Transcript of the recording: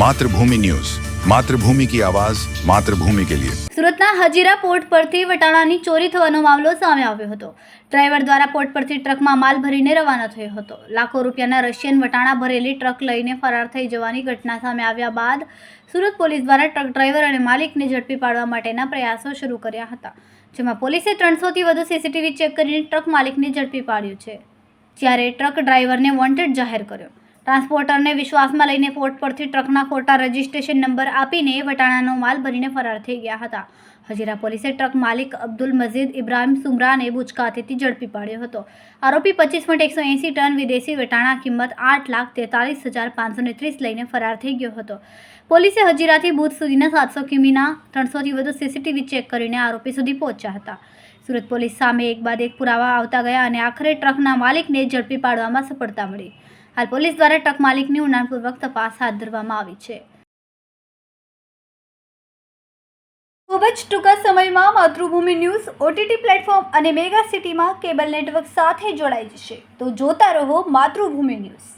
Mathrubhumi news. Mathrubhumi કી આવાજ, માતૃભૂમિ કે લિયે. સુરતના હજીરા પોર્ટ પરથી વટાણાની ચોરી થવાનો મામલો સામે આવ્યો હતો. ડ્રાઈવર દ્વારા પોર્ટ પરથી ટ્રકમાં માલ ભરીને રવાના થયો હતો. લાખો રૂપિયાના રશિયન વટાણા ભરેલી ટ્રક લઈને ફરાર થઈ જવાની ઘટના સામે આવ્યા બાદ સુરત પોલીસ દ્વારા ટ્રક ડ્રાઈવર અને માલિકને ઝડપી પાડવા માટેના પ્રયાસો શરૂ કર્યા હતા, જેમાં પોલીસે ત્રણસોથી વધુ સીસીટીવી ચેક કરીને ટ્રક માલિકને ઝડપી પાડ્યું છે. જ્યારે ટ્રક ડ્રાઈવરને વોન્ટેડ જાહેર કર્યો. ટ્રાન્સપોર્ટરને વિશ્વાસમાં લઈને પોર્ટ પરથી ટ્રકના ખોટા રજિસ્ટ્રેશન નંબર આપીને વટાણાનો માલ ભરીને ફરાર થઈ ગયા હતા. હજીરા પોલીસે ટ્રક માલિક અબ્દુલ મજીદ ઇબ્રાહિમ સુમરાને ભુજ ઝડપી પાડ્યો હતો. આરોપી પચીસ પોઈન્ટ એકસો એંસી ટન વિદેશી વટાણા કિંમત આઠ લાખ તેતાલીસ હજાર પાંચસો ને ત્રીસ લઈને ફરાર થઈ ગયો હતો. પોલીસે હજીરાથી બુથ સુધીના સાતસો કિમીના ત્રણસોથી વધુ સીસીટીવી ચેક કરીને આરોપી સુધી પહોંચ્યા હતા. સુરત પોલીસ સામે એક બાદ એક પુરાવા આવતા ગયા અને આખરે ટ્રકના માલિકને ઝડપી પાડવામાં સફળતા મળી. હાલ પોલીસ દ્વારા ટ્રક માલિકની ઊંડાણપૂર્વક તપાસ હાથ ધરવામાં આવી છે. ખૂબ જ ટૂંકા સમયમાં માતૃભૂમિ ન્યૂઝ ઓટીટી પ્લેટફોર્મ અને મેગા સિટીમાં કેબલ નેટવર્ક સાથે જોડાઈ જશે. તો જોતા રહો માતૃભૂમિ ન્યૂઝ.